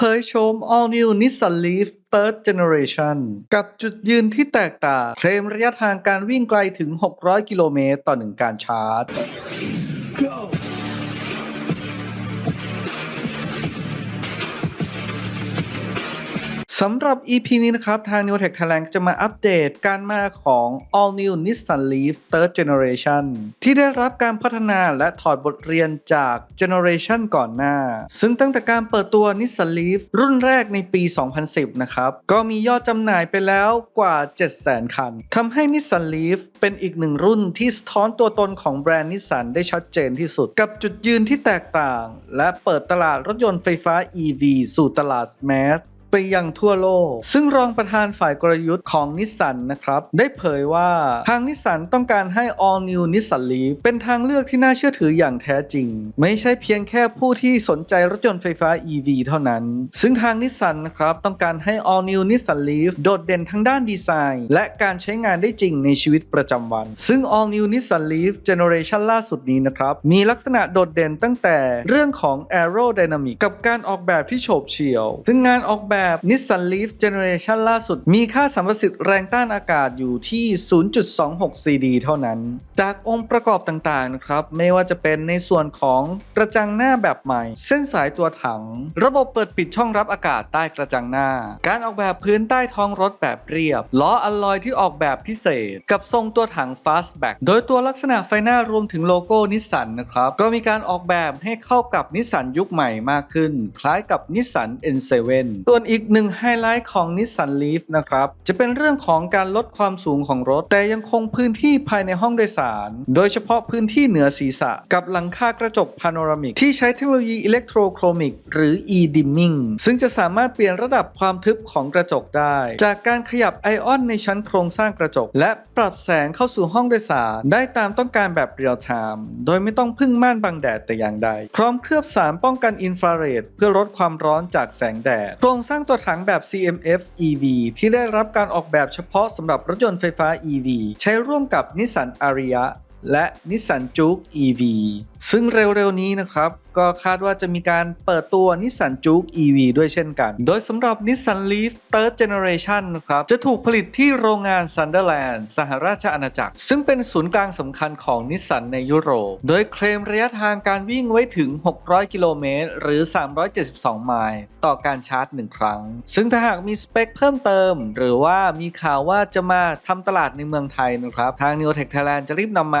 เผยโฉม All New Nissan Leaf Third Generation กับจุดยืนที่แตกต่าง เคลมระยะทางการวิ่งไกลถึง 600 กิโลเมตรต่อหนึ่งการชาร์จ สำหรับ EP นี้นะครับ ทาง Neotech Thailand จะมาอัปเดตการมาของ All New Nissan Leaf Third Generation ที่ได้รับการพัฒนาและถอดบทเรียนจาก Generation ก่อนหน้า ซึ่งตั้งแต่การเปิดตัว Nissan Leaf รุ่นแรกในปี 2010 นะครับ ก็มียอดจำหน่ายไปแล้วกว่า 700,000 คันทำให้ Nissan Leaf เป็นอีกหนึ่งรุ่นที่สะท้อนตัวตนของแบรนด์นิสสันได้ชัดเจนที่สุด กับจุดยืนที่แตกต่าง และเปิดตลาดรถยนต์ไฟฟ้า EV สู่ตลาดแมส ไปยังทั่วโลก ซึ่งรองประธานฝ่ายกลยุทธ์ของนิสสันนะครับ ได้เผยว่าทางนิสสันต้องการให้ All New Nissan Leaf เป็นทางเลือกที่น่าเชื่อถืออย่างแท้จริง ไม่ใช่เพียงแค่ผู้ที่สนใจรถยนต์ไฟฟ้า EV เท่านั้น ซึ่งทางนิสสันนะครับ ต้องการให้ All New Nissan Leaf โดดเด่นทั้งด้านดีไซน์ และการใช้งานได้จริงในชีวิตประจำวัน ซึ่ง All New Nissan Leaf Generation ล่าสุดนี้นะครับ มีลักษณะโดดเด่นตั้งแต่เรื่องของ Aerodynamic กับการออกแบบที่โฉบเฉี่ยว ซึ่งงานออกแบบ Nissan Leaf Generation ล่าสุด มีค่าสัมประสิทธิ์แรงต้านอากาศอยู่ที่ 0.26 CD เท่านั้น จากองค์ประกอบต่างๆนะครับ ไม่ว่าจะเป็นในส่วนของกระจังหน้าแบบใหม่ เส้นสายตัวถัง ระบบเปิดปิดช่องรับอากาศใต้กระจังหน้า การออกแบบพื้นใต้ท้องรถแบบเรียบ ล้ออัลลอยที่ออกแบบพิเศษ กับทรงตัวถัง Fastback โดยตัวลักษณะไฟหน้ารวมถึงโลโก้นิสสันนะครับก็มีการออกแบบให้เข้ากับนิสสันยุคใหม่มากขึ้น คล้ายกับนิสสัน N7 ส่วนอีกหนึ่งไฮไลท์ของ Nissan Leaf นะครับ จะเป็นเรื่องของการลดความสูงของรถ แต่ยังคงพื้นที่ภายในห้องโดยสาร โดยเฉพาะพื้นที่เหนือศีรษะ กับหลังคากระจกพาโนรามิก ที่ใช้เทคโนโลยีอิเล็กโทรโครมิกหรือ e-dimming ซึ่งจะสามารถเปลี่ยนระดับความทึบของกระจกได้ จากการขยับไอออนในชั้นโครงสร้างกระจก และปรับแสงเข้าสู่ห้องโดยสาร ได้ตามต้องการแบบเรียลไทม์โดยไม่ต้องพึ่งม่านบังแดดแต่อย่างใดพร้อมเคลือบสารป้องกันอินฟราเรดเพื่อลดความร้อนจากแสงแดดโครงสร้างตัวถังแบบ CMF EV ที่ได้รับการออกแบบเฉพาะสำหรับรถยนต์ไฟฟ้า EV ใช้ร่วมกับนิสสันอาริยะ และนิสสันจูก EV ซึ่งเร็วๆนี้นะครับ ก็คาดว่าจะมีการเปิดตัวนิสสันจูก EV ด้วยเช่นกัน โดยสำหรับนิสสัน Leaf Third Generation นะครับ จะถูกผลิตที่โรงงานซันเดอร์แลนด์สหราชอาณาจักร ซึ่งเป็นศูนย์กลางสำคัญของนิสสันในยุโรป โดยเคลมระยะทางการวิ่งไว้ถึง 600 กิโลเมตร หรือ 372 ไมล์ ต่อการชาร์จ 1 ครั้ง ซึ่งถ้าหากมีสเปคเพิ่มเติม หรือว่ามีข่าวว่าจะมาทำตลาดในเมืองไทยนะครับ ทาง Neotech Thailand จะรีบนำมา